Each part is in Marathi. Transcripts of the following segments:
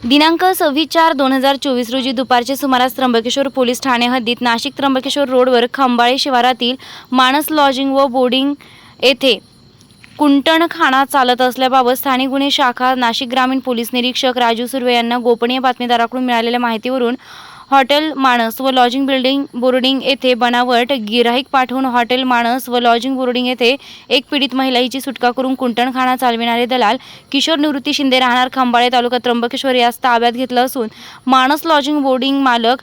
दिनांक सव्वीस चार दोन हजार चोवीस रोजी दुपारचे सुमारास त्र्यंबकेश्वर पोलीस ठाणे हद्दीत नाशिक त्र्यंबकेश्वर रोडवर खंबाळे शिवारातील मानस लॉजिंग व बोर्डिंग येथे कुंटणखाना चालत असल्याबाबत स्थानिक गुन्हे शाखा नाशिक ग्रामीण पोलीस निरीक्षक राजू सुर्वे यांना गोपनीय बातमीदाराकडून मिळालेल्या माहितीवरून हॉटेल माणस व लॉजिंग बिल्डिंग बोर्डिंग येथे बनावट गिराईक पाठवून हॉटेल माणस व लॉजिंग बोर्डिंग येथे एक पीडित महिला हिची सुटका करून कुंटणखाना चालविणारे दलाल किशोर निवृत्ती शिंदे राहणार खंबाळे तालुका त्र्यंबकेश्वर यास ताब्यात घेतलं असून माणस लॉजिंग बोर्डिंग मालक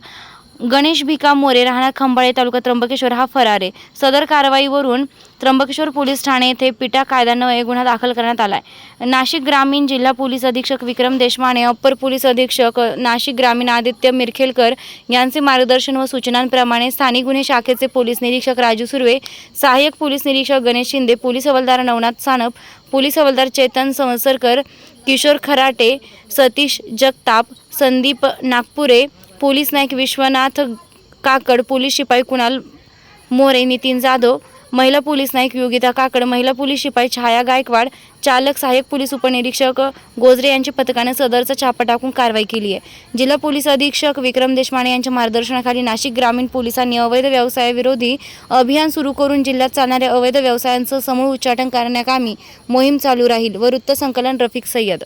गणेश भिका मोरे राहणार खंबाळे तालुका त्र्यंबकेश्वर हा फरार. आहे सदर कारवाईवरून त्र्यंबकेश्वर पोलीस ठाणे येथे पिटा कायद्यान्वये गुन्हा दाखल करण्यात आलाय. नाशिक ग्रामीण जिल्हा पोलीस अधीक्षक विक्रम देशमाने अप्पर पोलीस अधीक्षक नाशिक ग्रामीण आदित्य मिरखेलकर यांचे मार्गदर्शन व सूचनांप्रमाणे स्थानिक गुन्हे शाखेचे पोलीस निरीक्षक राजू सुर्वे सहाय्यक पोलीस निरीक्षक गणेश शिंदे पोलीस हवालदार नवनाथ सानप पोलीस हवालदार चेतन संवसरकर किशोर खराटे सतीश जगताप संदीप नागपुरे पोलीस नाईक विश्वनाथ काकड पोलीस शिपाई कुणाल मोरे नितीन जाधव महिला पोलीस नाईक योगिता काकड महिला पोलीस शिपाई छाया गायकवाड चालक सहाय्यक पोलीस उपनिरीक्षक गोजरे यांच्या पथकाने सदरचा छापा टाकून कारवाई केली आहे. जिल्हा पोलीस अधीक्षक विक्रम देशमाने यांच्या मार्गदर्शनाखाली नाशिक ग्रामीण पोलिसांनी अवैध व्यवसायाविरोधी अभियान सुरू करून जिल्ह्यात चालणाऱ्या अवैध व्यवसायांचं समूळ उच्चाटन करण्याकामी मोहीम चालू राहील व वृत्तसंकलन रफिक सय्यद